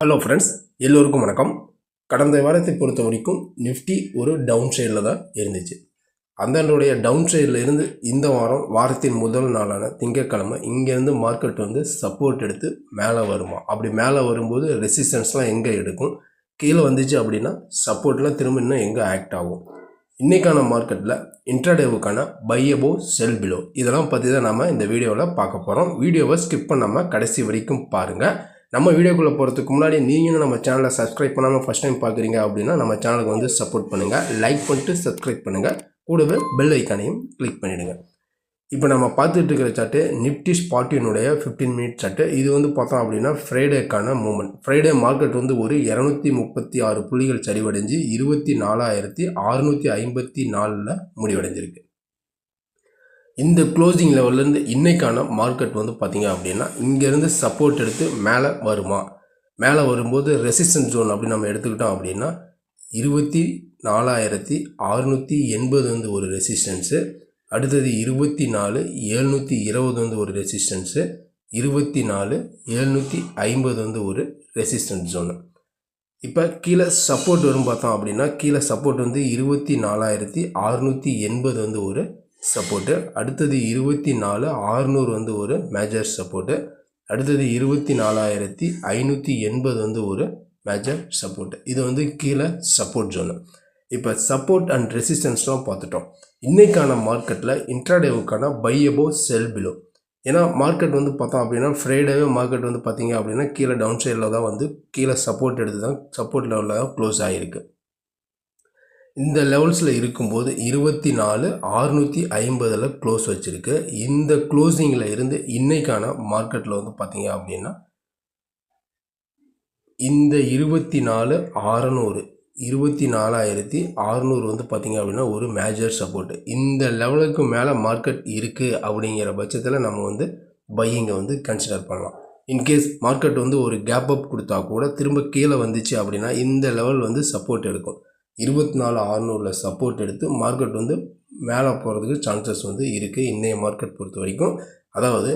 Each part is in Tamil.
ஹலோ ஃப்ரெண்ட்ஸ் எல்லோருக்கும் வணக்கம். கடந்த வாரத்தை பொறுத்த வரைக்கும் நிஃப்டி ஒரு டவுன் சைடில் தான் இருந்துச்சு. அந்தனுடைய டவுன் சைடில் இருந்து இந்த வாரம் வாரத்தின் முதல் நாளான திங்கட்கிழமை இங்கேருந்து மார்க்கெட் வந்து சப்போர்ட் எடுத்து மேலே வருமா? அப்படி மேலே வரும்போது ரெசிஸ்டன்ஸ்லாம் எங்கே எடுக்கும்? கீழே வந்துச்சு அப்படின்னா சப்போர்ட்லாம் திரும்ப இன்னும் எங்கே ஆக்ட் ஆகும்? இன்றைக்கான மார்க்கெட்டில் இன்ட்ராடேவுக்கான பையபோ செல் பிலோ இதெல்லாம் பற்றி தான் நம்ம இந்த வீடியோவில் பார்க்க போகிறோம் வீடியோவை ஸ்கிப் பண்ணாமல் கடைசி வரைக்கும் பாருங்கள் நம்ம வீடியோக்குள்ளே போகிறதுக்கு முன்னாடி நீங்களும் நம்ம சேனலை சப்ஸ்கிரைப் பண்ணாமல் ஃபஸ்ட் டைம் பார்க்குறீங்க அப்படின்னா நம்ம சேனலுக்கு வந்து சப்போர்ட் பண்ணுங்கள் லைக் பண்ணிட்டு சப்ஸ்கிரைப் பண்ணுங்கள் கூடவே பெல் ஐக்கானையும் கிளிக் பண்ணிவிடுங்க இப்போ நம்ம பார்த்துட்டு இருக்கிற சார்ட்டு நிப்டி ஸ்பாட்டினுடைய ஃபிஃப்டீன் மினிட் சார்ட்டு இது வந்து பார்த்தோம் அப்படின்னா ஃப்ரைடேக்கான மூமெண்ட் ஃப்ரைடே மார்க்கெட் வந்து ஒரு இரநூத்தி முப்பத்தி ஆறு புள்ளிகள் சரிவடைஞ்சு இருபத்தி நாலாயிரத்தி அறுநூற்றி ஐம்பத்தி நாலில் முடிவடைஞ்சிருக்கு. இந்த க்ளோசிங் லெவல்லேருந்து இன்றைக்கான மார்க்கெட் வந்து பார்த்திங்க அப்படின்னா இங்கேருந்து சப்போர்ட் எடுத்து மேலே வருமா? மேலே வரும்போது ரெசிஸ்டன்ஸ் ஜோன் அப்படி நம்ம எடுத்துக்கிட்டோம் அப்படின்னா இருபத்தி நாலாயிரத்தி அறுநூற்றி எண்பது வந்து ஒரு ரெசிஸ்டன்ஸு அடுத்தது இருபத்தி நாலு ஏழ்நூற்றி இருபது வந்து ஒரு ரெசிஸ்டன்ஸு இருபத்தி நாலு ஏழ்நூற்றி ஐம்பது வந்து ஒரு ரெசிஸ்டன்ஸ் ஜோனு இப்போ கீழே சப்போர்ட் வரும் பார்த்தோம் அப்படின்னா கீழே சப்போர்ட் வந்து இருபத்தி நாலாயிரத்தி அறுநூற்றி எண்பது வந்து ஒரு சப்போர்ட்டு அடுத்தது இருபத்தி நாலு ஆறுநூறு வந்து ஒரு மேஜர் சப்போர்ட்டு அடுத்தது இருபத்தி நாலாயிரத்தி ஐநூற்றி எண்பது வந்து ஒரு மேஜர் சப்போர்ட்டு இது வந்து கீழே சப்போர்ட் ஜோனு இப்போ சப்போர்ட் அண்ட் ரெசிஸ்டன்ஸ்லாம் பார்த்துட்டோம். இன்றைக்கான மார்க்கெட்டில் இன்ட்ராடேவுக்கான பை அபோ செல் பிலோ ஏன்னா மார்க்கெட் வந்து பார்த்தோம் அப்படின்னா ஃப்ரைடேவே மார்க்கெட் வந்து பார்த்தீங்க அப்படின்னா கீழே டவுன் சைடில் தான் வந்து கீழே சப்போர்ட் எடுத்து தான் சப்போர்ட் லெவலில் தான் க்ளோஸ் ஆகிருக்கு இந்த லெவல்ஸில் இருக்கும்போது இருபத்தி நாலு ஆறுநூற்றி ஐம்பதில் க்ளோஸ் வச்சுருக்கு. இந்த க்ளோசிங்கில் இருந்து இன்றைக்கான மார்க்கெட்டில் வந்து பார்த்தீங்க அப்படின்னா இந்த இருபத்தி நாலு அறநூறு இருபத்தி நாலாயிரத்தி அறநூறு வந்து பார்த்திங்க அப்படின்னா ஒரு மேஜர் சப்போர்ட் இந்த லெவலுக்கு மேலே மார்க்கெட் இருக்குது அப்படிங்கிற பட்சத்தில் நம்ம வந்து பையிங்கை வந்து கன்சிடர் பண்ணலாம். இன்கேஸ் மார்க்கெட் வந்து ஒரு கேப் அப் கொடுத்தா கூட திரும்ப கீழே வந்துச்சு அப்படின்னா இந்த லெவல் வந்து சப்போர்ட் எடுக்கும். இருபத்தி நாலு ஆறுநூறில் சப்போர்ட் எடுத்து மார்க்கெட் வந்து மேலே போகிறதுக்கு சான்சஸ் வந்து இருக்குது இன்றைய மார்க்கெட் பொறுத்த வரைக்கும். அதாவது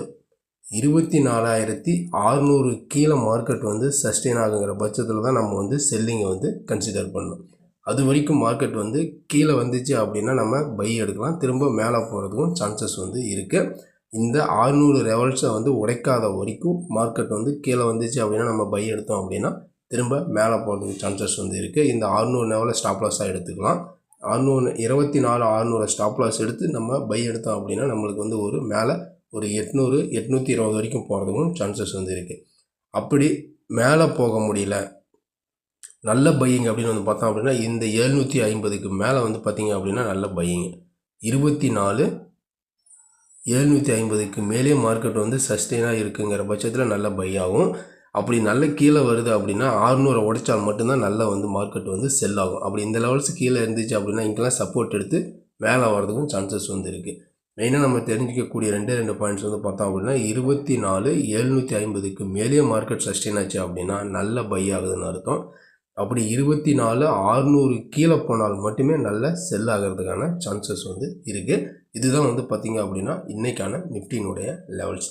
இருபத்தி நாலாயிரத்தி ஆறுநூறு கீழே மார்க்கெட் வந்து சஸ்டெயின் ஆகுங்கிற பட்சத்தில் தான் நம்ம வந்து செல்லிங்கை வந்து கன்சிடர் பண்ணணும். அது வரைக்கும் மார்க்கெட் வந்து கீழே வந்துச்சு அப்படின்னா நம்ம பை எடுக்கலாம். திரும்ப மேலே போகிறதுக்கும் சான்சஸ் வந்து இருக்குது இந்த ஆறுநூறு லெவல்ஸை வந்து உடைக்காத வரைக்கும் மார்க்கெட் வந்து கீழே வந்துச்சு அப்படின்னா நம்ம பை எடுத்தோம் அப்படின்னா திரும்ப மேலே போகிறதுக்கு சான்சஸ் வந்து இருக்குது இந்த ஆறுநூறு லெவலில் ஸ்டாப் லாஸாக எடுத்துக்கலாம். அறுநூறு இருபத்தி நாலு அறுநூறு ஸ்டாப் லாஸ் எடுத்து நம்ம பை எடுத்தோம் அப்படின்னா நம்மளுக்கு வந்து ஒரு மேலே ஒரு எட்நூறு எட்நூற்றி இருபது வரைக்கும் போகிறதுக்கும் சான்சஸ் வந்து இருக்குது அப்படி மேலே போக முடியல நல்ல பையிங் அப்படின்னு வந்து பார்த்தோம் அப்படின்னா இந்த எழுநூற்றி ஐம்பதுக்கு மேலே வந்து பார்த்திங்க அப்படின்னா நல்ல பையிங் இருபத்தி நாலு எழுநூற்றி ஐம்பதுக்கு மேலே மார்க்கெட் வந்து சஸ்டெயினாக இருக்குங்கிற பட்சத்தில் நல்ல பை ஆகும். அப்படி நல்ல கீழே வருது அப்படின்னா ஆறுநூறை உடைச்சால் மட்டும்தான் நல்லா வந்து மார்க்கெட் வந்து செல் ஆகும். அப்படி இந்த லெவல்ஸ் கீழே இருந்துச்சு அப்படின்னா இங்கெல்லாம் சப்போர்ட் எடுத்து மேலே வர்றதுக்கும் சான்சஸ் வந்து இருக்குது மெயினாக நம்ம தெரிஞ்சிக்கக்கூடிய ரெண்டே ரெண்டு பாயிண்ட்ஸ் வந்து பார்த்தோம் அப்படின்னா இருபத்தி நாலு எழுநூற்றி ஐம்பதுக்கு மேலேயே மார்க்கெட் சஸ்டெயின் ஆச்சு அப்படின்னா நல்ல பை ஆகுதுன்னு அர்த்தம். அப்படி இருபத்தி நாலு ஆறுநூறு கீழே போனால் மட்டுமே நல்ல செல் ஆகிறதுக்கான சான்சஸ் வந்து இருக்குது இதுதான் வந்து பார்த்திங்க அப்படின்னா இன்றைக்கான நிஃப்டினுடைய லெவல்ஸ்